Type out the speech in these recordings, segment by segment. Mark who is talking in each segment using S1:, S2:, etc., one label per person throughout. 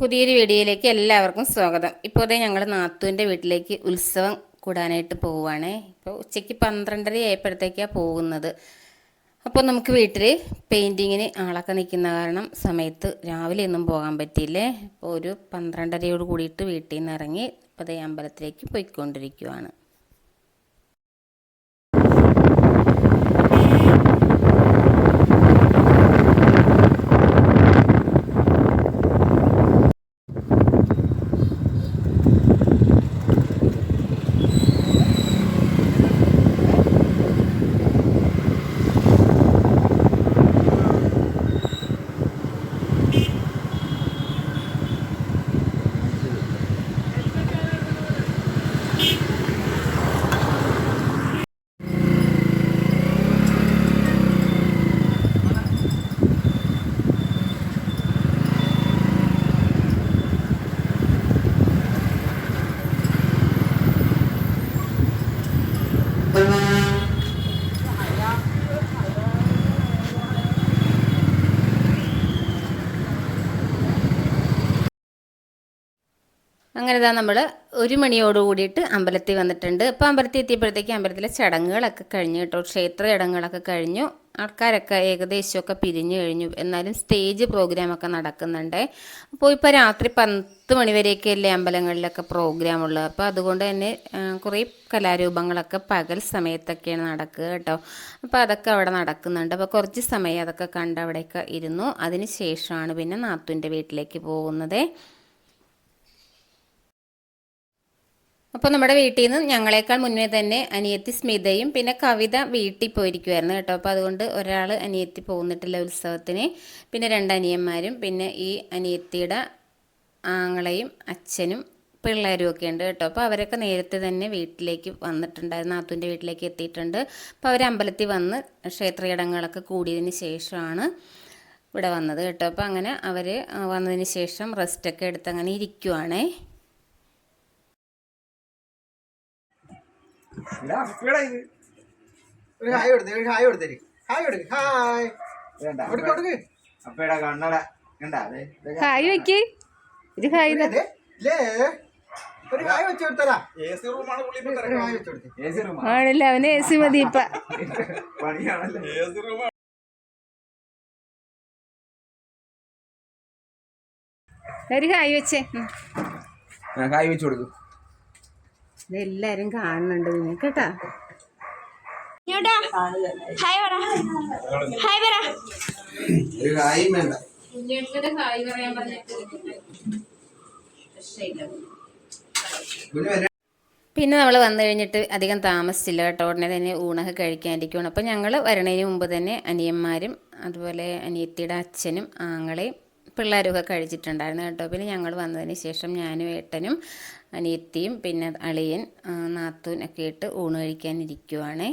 S1: പുതിയൊരു വീഡിയോയിലേക്ക് എല്ലാവർക്കും സ്വാഗതം. ഇപ്പോൾ ദേ ഞങ്ങൾ നാത്തുവിന്റെ വീട്ടിലേക്ക് ഉത്സവം കൂടാനായിട്ട് പോവുകയാണ് ഇപ്പോൾ ഉച്ചയ്ക്ക് പന്ത്രണ്ടര ആയപ്പോഴത്തേക്കാണ് പോകുന്നത്. അപ്പോൾ നമുക്ക് വീട്ടിൽ പെയിന്റിങ്ങിന് ആളൊക്കെ നിൽക്കുന്ന കാരണം സമയത്ത് രാവിലെ ഒന്നും പോകാൻ പറ്റിയില്ലേ? അപ്പോൾ ഒരു പന്ത്രണ്ടരയോട് കൂടിയിട്ട് വീട്ടിൽ നിന്ന് ഇറങ്ങി ഇപ്പോൾ അതേ അമ്പലത്തിലേക്ക് പോയിക്കൊണ്ടിരിക്കുവാണ്. അങ്ങനെ ഇതാ നമ്മൾ ഒരു മണിയോട് കൂടിയിട്ട് അമ്പലത്തിൽ വന്നിട്ടുണ്ട്. അപ്പോൾ അമ്പലത്തിൽ എത്തിയപ്പോഴത്തേക്ക് അമ്പലത്തിലെ ചടങ്ങുകളൊക്കെ കഴിഞ്ഞു കേട്ടോ. ക്ഷേത്ര ചടങ്ങുകളൊക്കെ കഴിഞ്ഞു. ആൾക്കാരൊക്കെ ഏകദേശമൊക്കെ പിരിഞ്ഞു കഴിഞ്ഞു. എന്നാലും സ്റ്റേജ് പ്രോഗ്രാമൊക്കെ നടക്കുന്നുണ്ട്. അപ്പോൾ ഇപ്പോൾ രാത്രി പത്ത് മണിവരെയൊക്കെ അല്ലേ അമ്പലങ്ങളിലൊക്കെ പ്രോഗ്രാം ഉള്ളത് അപ്പോൾ അതുകൊണ്ട് തന്നെ കുറേ കലാരൂപങ്ങളൊക്കെ പകൽ സമയത്തൊക്കെയാണ് നടക്കുക കേട്ടോ. അപ്പോൾ അതൊക്കെ അവിടെ നടക്കുന്നുണ്ട്. അപ്പോൾ കുറച്ച് സമയം അതൊക്കെ കണ്ട് അവിടെയൊക്കെ ഇരുന്നു. അതിന് ശേഷമാണ് പിന്നെ നാത്തുന്റെ വീട്ടിലേക്ക് പോകുന്നത്. അപ്പോൾ നമ്മുടെ വീട്ടിൽ നിന്ന് ഞങ്ങളെക്കാൾ മുന്നേ തന്നെ അനിയത്തി സ്മിതയും പിന്നെ കവിത വീട്ടിൽ പോയിരിക്കുമായിരുന്നു കേട്ടോ. അപ്പോൾ അതുകൊണ്ട് ഒരാൾ അനിയത്തി പോകുന്നിട്ടില്ല ഉത്സവത്തിന്. പിന്നെ രണ്ട് അനിയന്മാരും പിന്നെ ഈ അനിയത്തിയുടെ ആങ്ങളെയും അച്ഛനും പിള്ളേരും ഒക്കെ ഉണ്ട് കേട്ടോ. അപ്പോൾ അവരൊക്കെ നേരത്തെ തന്നെ വീട്ടിലേക്ക് വന്നിട്ടുണ്ടായിരുന്നു. നാത്തൂന്റെ വീട്ടിലേക്ക് എത്തിയിട്ടുണ്ട്. അപ്പോൾ അവർ അമ്പലത്തിൽ വന്ന് ക്ഷേത്രയിടങ്ങളൊക്കെ കൂടിയതിന് ശേഷമാണ് ഇവിടെ വന്നത് കേട്ടോ. അപ്പോൾ അങ്ങനെ അവർ വന്നതിന് ശേഷം റെസ്റ്റൊക്കെ എടുത്ത് അങ്ങനെ ഇരിക്കുവാണേ.
S2: ഒരു ഹായ് കൊടുത്തേ ഒരു ഹായ് കൊടുത്തേ ഹായ് കൊടുക്ക് ഹായ്.
S3: വേണ്ട,
S2: കൊടുക്ക് കൊടുക്ക്.
S3: അപ്പേടാ കണ്ണട.
S1: ഹായ് വെക്ക്. ഒരു ഹായ്
S2: ഒരു വെച്ച് കൊടുത്തരാ
S1: ആണല്ലേ അവന് എ സി മതി ഇപ്പ. ഒരു ഹായ് വെച്ചേ. ഹായ്
S3: കായ് വെച്ച് കൊടുക്കും.
S1: ഇതെല്ലാരും കാണുന്നുണ്ട് നിങ്ങൾക്ക് കേട്ടാ.
S4: ഇങ്ങോട്ടാ ഹായ് പറ പറ
S3: പിന്നെ
S1: നമ്മൾ വന്നു കഴിഞ്ഞിട്ട് അധികം താമസിച്ചില്ല കേട്ടോ. ഉടനെ തന്നെ ഊണൊക്കെ കഴിക്കാനിരിക്കുകയാണ് അപ്പോൾ ഞങ്ങൾ വരണതിന് മുമ്പ് തന്നെ അനിയന്മാരും അതുപോലെ അനിയത്തിയുടെ അച്ഛനും ആങ്ങളെയും പിള്ളേരൊക്കെ കഴിച്ചിട്ടുണ്ടായിരുന്നു കേട്ടോ. പിന്നെ ഞങ്ങൾ വന്നതിന് ശേഷം ഞാനും ഏട്ടനും അനിയത്തിയും പിന്നെ അളിയൻ നാത്തൂൻ ഒക്കെ ഇട്ട് ഊണ് കഴിക്കാനിരിക്കുവാണേ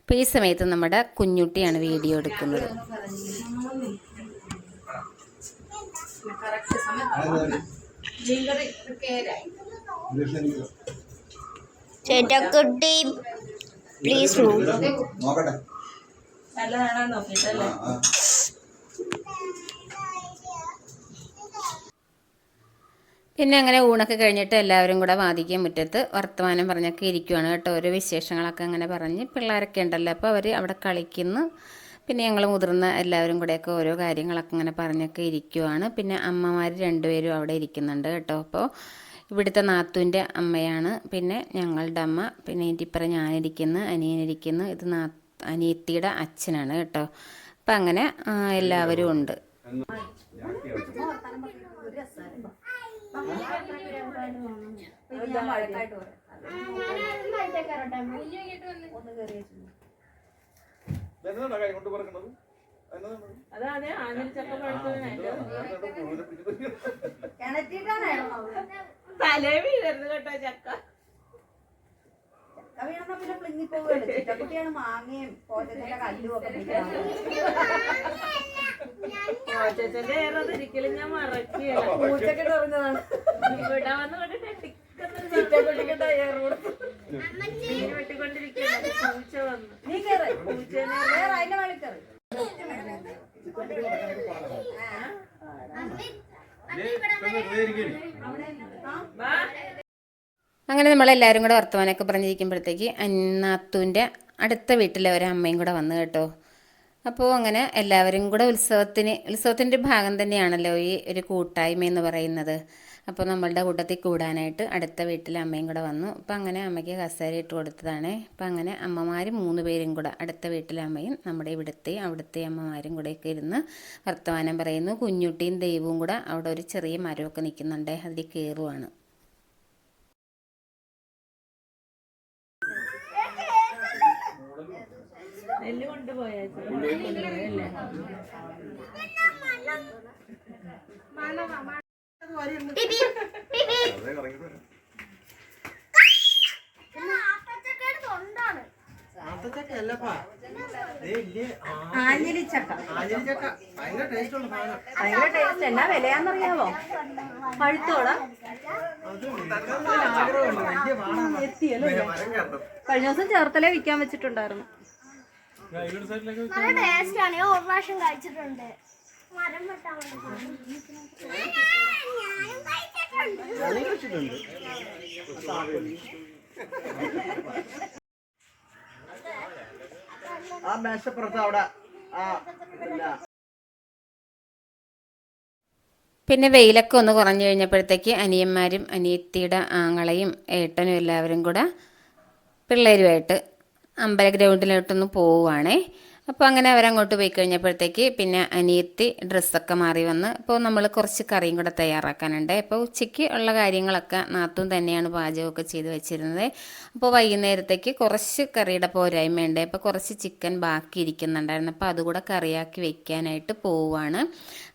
S1: അപ്പോൾ ഈ സമയത്ത് നമ്മുടെ കുഞ്ഞുട്ടിയാണ് വീഡിയോ എടുക്കുന്നത്.
S4: ചേട്ടക്കുട്ടി പ്ലീസ്
S3: നോക്കട്ടെ.
S1: പിന്നെ അങ്ങനെ ഊണൊക്കെ കഴിഞ്ഞിട്ട് എല്ലാവരും കൂടെ വാദിക്കാൻ മുറ്റത്ത് വർത്തമാനം പറഞ്ഞൊക്കെ ഇരിക്കുവാണ് കേട്ടോ. ഓരോ വിശേഷങ്ങളൊക്കെ അങ്ങനെ പറഞ്ഞ് പിള്ളേരൊക്കെ ഉണ്ടല്ലോ. അപ്പോൾ അവർ അവിടെ കളിക്കുന്നു. പിന്നെ ഞങ്ങൾ മുതിർന്ന എല്ലാവരും കൂടെയൊക്കെ ഓരോ കാര്യങ്ങളൊക്കെ അങ്ങനെ പറഞ്ഞൊക്കെ ഇരിക്കുവാണ്. പിന്നെ അമ്മമാർ രണ്ടുപേരും അവിടെ ഇരിക്കുന്നുണ്ട് കേട്ടോ. അപ്പോൾ ഇവിടുത്തെ നാത്തുവിന്റെ അമ്മയാണ്. പിന്നെ ഞങ്ങളുടെ അമ്മ. പിന്നെ ഇതിന്റെ ഇപ്പുറം ഞാനിരിക്കുന്നു അനിയനിരിക്കുന്നു. ഇത് നാ അനിയത്തിയുടെ അച്ഛനാണ് കേട്ടോ. അപ്പം അങ്ങനെ എല്ലാവരും ഉണ്ട്.
S5: തലേ വീഴരുത് കേട്ടോ ചക്ക.
S6: ചക്ക വീണെന്നാ പിന്നെ പ്ലിങ്ങിപ്പോവുകയല്ലേ ചിറ്റക്കുട്ടിയാണ് മാങ്ങയും പോച്ചത്തിന്റെ കല്ലും ഒക്കെ
S5: കോച്ചച്ചന്റെ ഏറത് ഒരിക്കലും ഞാൻ ഇവിടെ വന്ന് പൂച്ച വന്നു.
S6: നീ കയറി വേറെ അതിന്റെ മേളിൽ കയറി
S1: അങ്ങനെ നമ്മളെല്ലാവരും കൂടെ വർത്തമാനൊക്കെ പറഞ്ഞിരിക്കുമ്പോഴത്തേക്ക് നാത്തൂന്റെ അടുത്ത വീട്ടിലെ ഒരു അമ്മയും കൂടെ വന്നു കേട്ടോ. അപ്പോൾ അങ്ങനെ എല്ലാവരും കൂടെ ഉത്സവത്തിന് ഉത്സവത്തിന്റെ ഭാഗം തന്നെയാണല്ലോ ഈ ഒരു കൂട്ടായ്മ എന്ന് പറയുന്നത്. അപ്പോൾ നമ്മളുടെ കൂട്ടത്തിൽ കൂടാനായിട്ട് അടുത്ത വീട്ടിലെ അമ്മയും കൂടെ വന്നു. അപ്പോൾ അങ്ങനെ അമ്മയ്ക്ക് കസേര ഇട്ട് കൊടുത്തതാണ്. അപ്പോൾ അങ്ങനെ അമ്മമാർ മൂന്ന് പേരും കൂടെ അടുത്ത വീട്ടിലെ അമ്മയും നമ്മുടെ ഇവിടുത്തെ അവിടുത്തെ അമ്മമാരും കൂടെയൊക്കെ ഇരുന്ന് വർത്തമാനം പറയുന്നു. കുഞ്ഞുട്ടിയും ദൈവവും കൂടെ അവിടെ ഒരു ചെറിയ മരമൊക്കെ നിൽക്കുന്നുണ്ട്. അതിൽ കയറുവാണ്.
S5: നെല്ല്
S6: ആഞ്ഞിലിച്ചക്ക.
S2: ഭയങ്കര ടേസ്റ്റ്.
S6: എന്നാ വിലയാന്നറിയാവോ? പഴുത്തോളാ എത്തിയല്ലോ കഴിഞ്ഞ ദിവസം ചേർത്തലേ വിൽക്കാൻ വെച്ചിട്ടുണ്ടായിരുന്നു.
S7: നല്ല ടേസ്റ്റ് ആണ്. ഒരു പ്രാവശ്യം കഴിച്ചിട്ടുണ്ട്. മരം വെട്ടാൻ വേണ്ടി ഞാനും കഴിച്ചിട്ടുണ്ട്
S2: കഴിച്ചിട്ടുണ്ട് ആ മേശപ്പുറത്ത് അവിടെ ആ പിന്നെ
S1: വെയിലൊക്കെ ഒന്ന് കുറഞ്ഞു കഴിഞ്ഞപ്പോഴത്തേക്ക് അനിയന്മാരും അനിയത്തിയുടെ ആങ്ങളെയും ഏട്ടനും എല്ലാവരും കൂടെ പിള്ളേരുമായിട്ട് അമ്പല ഗ്രൗണ്ടിലോട്ടൊന്ന് പോവുകയാണേ അപ്പോൾ അങ്ങനെ അവരങ്ങോട്ട് പോയി കഴിഞ്ഞപ്പോഴത്തേക്ക് പിന്നെ അനിയത്തി ഡ്രസ്സൊക്കെ മാറി വന്ന് ഇപ്പോൾ നമ്മൾ കുറച്ച് കറിയും കൂടെ തയ്യാറാക്കാനുണ്ട്. അപ്പോൾ ഉച്ചയ്ക്ക് ഉള്ള കാര്യങ്ങളൊക്കെ നാത്തും തന്നെയാണ് പാചകമൊക്കെ ചെയ്ത് വെച്ചിരുന്നത്. അപ്പോൾ വൈകുന്നേരത്തേക്ക് കുറച്ച് കറിയുടെ പോരായ്മയുണ്ട്. അപ്പോൾ കുറച്ച് ചിക്കൻ ബാക്കി ഇരിക്കുന്നുണ്ടായിരുന്നു. അപ്പോൾ അതുകൂടെ കറിയാക്കി വെക്കാനായിട്ട് പോവുകയാണ്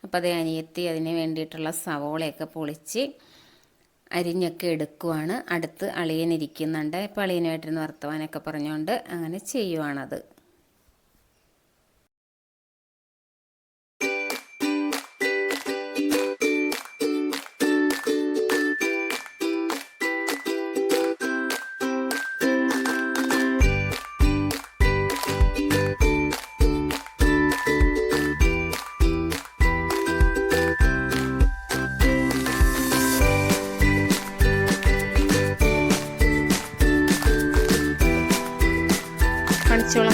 S1: അപ്പോൾ അത് അനിയത്തി അതിന് വേണ്ടിയിട്ടുള്ള സവോളയൊക്കെ പൊളിച്ച് അരിഞ്ഞൊക്കെ എടുക്കുവാണ്. അടുത്ത് അളിയനിരിക്കുന്നുണ്ട് ഇപ്പോൾ അളിയനുമായിട്ടിരുന്ന് വർത്തമാനമൊക്കെ പറഞ്ഞുകൊണ്ട് അങ്ങനെ ചെയ്യുവാണത്. കണിച്ചോളം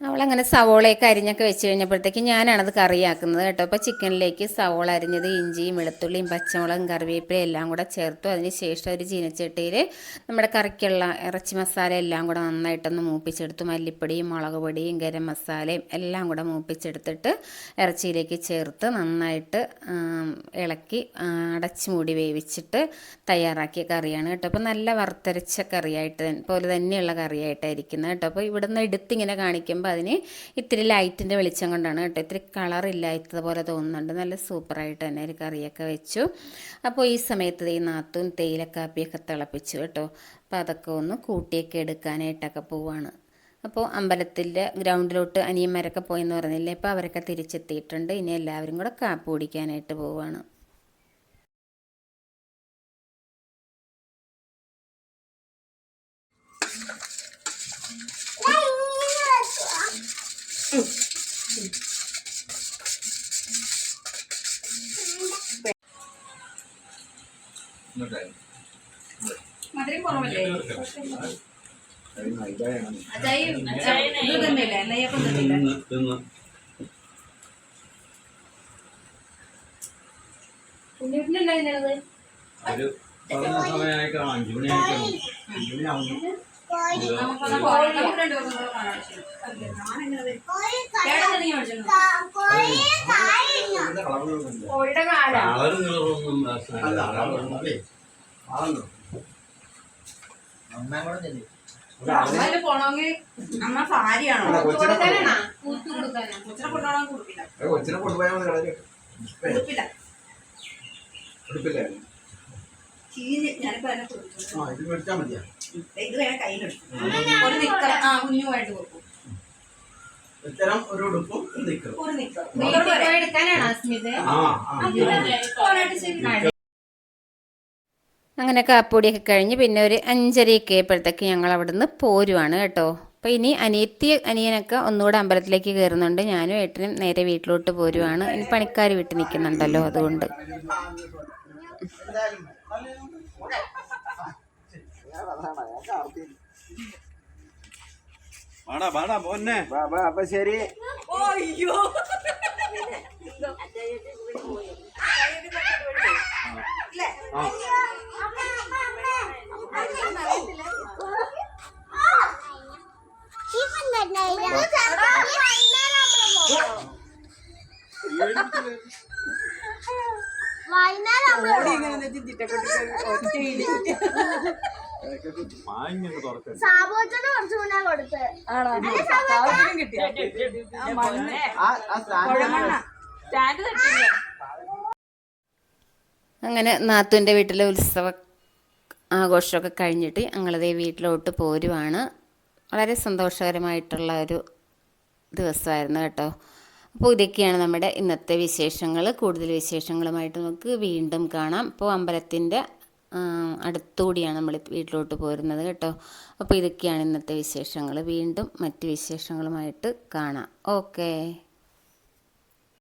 S1: അവളങ്ങനെ സവോളയൊക്കെ അരിഞ്ഞൊക്കെ വെച്ച് കഴിഞ്ഞപ്പോഴത്തേക്ക് ഞാനാണത് കറിയാക്കുന്നത് കേട്ടോ. അപ്പോൾ ചിക്കനിലേക്ക് സവോള അരിഞ്ഞത് ഇഞ്ചിയും വെളുത്തുള്ളിയും പച്ചമുളകും കറിവേപ്പിലയും എല്ലാം കൂടെ ചേർത്തു. അതിന് ശേഷം ഒരു ചീനച്ചട്ടിയിൽ നമ്മുടെ കറിക്കുള്ള ഇറച്ചി മസാല എല്ലാം കൂടെ നന്നായിട്ടൊന്ന് മൂപ്പിച്ചെടുത്തു. മല്ലിപ്പൊടിയും മുളക് പൊടിയും ഗരം മസാലയും എല്ലാം കൂടെ മൂപ്പിച്ചെടുത്തിട്ട് ഇറച്ചിയിലേക്ക് ചേർത്ത് നന്നായിട്ട് ഇളക്കി അടച്ച് മൂടി വേവിച്ചിട്ട് തയ്യാറാക്കിയ കറിയാണ് കേട്ടോ. അപ്പോൾ നല്ല വറുത്തരച്ച കറിയായിട്ട് പോലെ തന്നെയുള്ള കറിയായിട്ടായിരിക്കുന്നത് കേട്ടോ. അപ്പോൾ ഇവിടുന്ന് എടുത്തിങ്ങനെ കാണിക്കുമ്പോൾ അതിന് ഇത്തിരി ലൈറ്റിന്റെ വെളിച്ചം കൊണ്ടാണ് കേട്ടോ. ഇത്തിരി പോലെ തോന്നുന്നുണ്ട്. നല്ല സൂപ്പറായിട്ട് തന്നെ ഒരു കറിയൊക്കെ വെച്ചു. അപ്പോൾ ഈ സമയത്ത് ഈ നാത്തും തേയിലക്കാപ്പിയൊക്കെ തിളപ്പിച്ചു കേട്ടോ. അപ്പോൾ അതൊക്കെ ഒന്ന് കൂട്ടിയൊക്കെ എടുക്കാനായിട്ടൊക്കെ പോവാണ്. അപ്പോൾ അമ്പലത്തിന്റെ ഗ്രൗണ്ടിലോട്ട് അനിയന്മാരൊക്കെ പോയെന്ന് പറഞ്ഞില്ലേ? അപ്പോൾ അവരൊക്കെ തിരിച്ചെത്തിയിട്ടുണ്ട്. ഇനി എല്ലാവരും കൂടെ കാപ്പ് കുടിക്കാനായിട്ട് പോവാണ്.
S6: മധുരം കുറവല്ലേ?
S8: ഒരു സമയമായി കാണാം അഞ്ചു മണിയായി കാണും
S6: നമുക്കൊന്ന് പോയി കോഴിയുടെ കാല.
S8: കളറ് നിറമൊന്നും
S3: അല്ല ആണല്ലോ. അമ്മ കൂടെ ചെല്ലി.
S6: അമ്മയിൽ പോണമെങ്കിൽ അമ്മ സാരിയാണോ
S3: അല്ല, കൊച്ചിനെ
S6: കൊടുക്കാനാണോ? കൂത്തു കൊടുക്കാനാ കൊച്ചിനെ കൊണ്ടുപോകാൻ കൊടുക്കില്ല.
S3: കൊച്ചിനെ കൊണ്ടുപോയാൽ മതി കളര്.
S6: കൊടുക്കില്ല.
S3: എടുപ്പില്ലേ
S6: ചീഞ്ഞ് ഞാനിപ്പോ അതിനെ കൊടുത്തു
S3: ആ ഇത് മേടിച്ചാൽ മതിയാ?
S6: ഇത് വേണം കയ്യിലെടുക്കും ഒരു നിക്കറ ആ കുഞ്ഞുമായിട്ട് കൊടുക്കും
S3: ഇത്തരം ഒരു ഉടുപ്പും ഒരു നിക്കറും.
S1: എടുക്കാനാണോ അങ്ങനെ കാപ്പൊടിയൊക്കെ കഴിഞ്ഞ് പിന്നെ ഒരു അഞ്ചരയൊക്കെ ആയപ്പോഴത്തേക്ക് ഞങ്ങൾ അവിടുന്ന് പോരുവാണ് കേട്ടോ. അപ്പോൾ ഇനി അനിയത്തി അനിയനൊക്കെ ഒന്നുകൂടെ അമ്പലത്തിലേക്ക് കയറുന്നുണ്ട്. ഞാനും ഏട്ടനും നേരെ വീട്ടിലോട്ട് പോരുവാണ്. ഇനി പണിക്കാർ വീട്ടിൽ നിൽക്കുന്നുണ്ടല്ലോ അതുകൊണ്ട്.
S2: എന്തായാലും അതാണ് ഞാൻ കാർത്തി
S8: വാടാ വാടാ പോന്നെ
S2: ബാ ബാ അപ്പൊ ശരി
S6: അയ്യോ
S7: ഇവൻ തന്നെ
S1: അങ്ങനെ നാത്തുവിന്റെ വീട്ടിലെ ഉത്സവ ആഘോഷമൊക്കെ കഴിഞ്ഞിട്ട് ഞങ്ങളതേ വീട്ടിലോട്ട് പോരുവാണ്. വളരെ സന്തോഷകരമായിട്ടുള്ള ഒരു ദിവസമായിരുന്നു കേട്ടോ. അപ്പോൾ ഇതൊക്കെയാണ് നമ്മുടെ ഇന്നത്തെ വിശേഷങ്ങൾ. കൂടുതൽ വിശേഷങ്ങളുമായിട്ട് നമുക്ക് വീണ്ടും കാണാം. ഇപ്പോൾ അമ്പലത്തിന്റെ അടുത്തുകൂടിയാണ് നമ്മൾ വീട്ടിലോട്ട് പോരുന്നത് കേട്ടോ. അപ്പോൾ ഇതൊക്കെയാണ് ഇന്നത്തെ വിശേഷങ്ങൾ. വീണ്ടും മറ്റ് വിശേഷങ്ങളുമായിട്ട് കാണാം. ഓക്കേ.